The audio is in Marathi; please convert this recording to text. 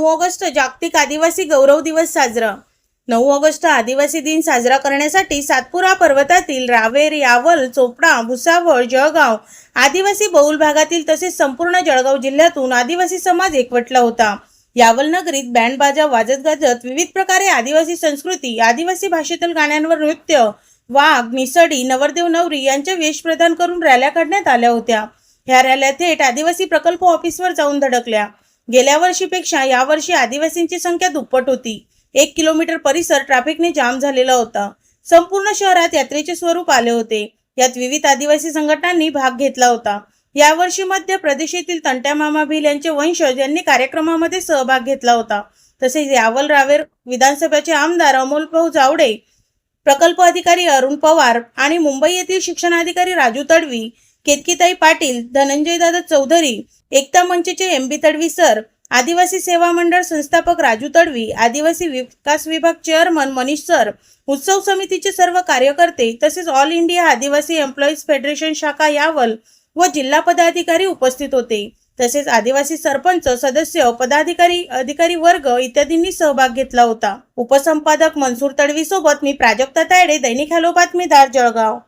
नऊ ऑगस्ट जागतिक आदिवासी गौरव दिवस साजरा. नऊ ऑगस्ट आदिवासी दिन साजरा करण्यासाठी सातपुरा पर्वतातील रावेर यावल चोपडा भुसावळ जळगाव आदिवासी बहुल भागातील तसेच संपूर्ण जळगाव जिल्ह्यातून आदिवासी समाज एकवटला होता. यावल नगरीत बँड बाजा वाजत गाजत विविध प्रकारे आदिवासी संस्कृती आदिवासी भाषेतील गाण्यांवर नृत्य वाघ निसडी नवरदेव नवरी यांचे वेश प्रदान करून रॅल्या काढण्यात आल्या होत्या. ह्या रॅल्या थेट आदिवासी प्रकल्प ऑफिसवर जाऊन धडकल्या. गेल्या वर्षीपेक्षा यावर्षी आदिवासींची संख्या दुप्पट होती. एक किलोमीटर परिसर ट्रॅफिकने जाम झालेला होता. संपूर्ण शहरात यात्रेचे स्वरूप आले होते. यात विविध आदिवासी संघटनांनी भाग घेतला होता. यावर्षी मध्य प्रदेशातील तंट्या मामा भिल यांचे वंशज यांनी कार्यक्रमामध्ये सहभाग घेतला होता. तसेच यावल रावेर विधानसभेचे आमदार अमोल भाऊ जावडे प्रकल्प अधिकारी अरुण पवार आणि मुंबई येथील शिक्षणाधिकारी राजू तडवी केतकीताई पाटील धनंजय दादा चौधरी एकता मंचचे एम बी तडवी सर आदिवासी सेवा मंडळ संस्थापक राजू तडवी आदिवासी विकास विभाग चेअरमन मनीष सर उत्सव समितीचे सर्व कार्यकर्ते तसेच all India Adivasi employees federation शाखा यावल व जिल्हा पदाधिकारी उपस्थित होते. तसेच आदिवासी सरपंच सदस्य पदाधिकारी अधिकारी वर्ग इत्यादींनी सहभाग घेतला होता. उपसंपादक मनसूर तडवी सोबत मी प्राजक्ता तायडे दैनिक हॅलो बातमीदार जळगाव.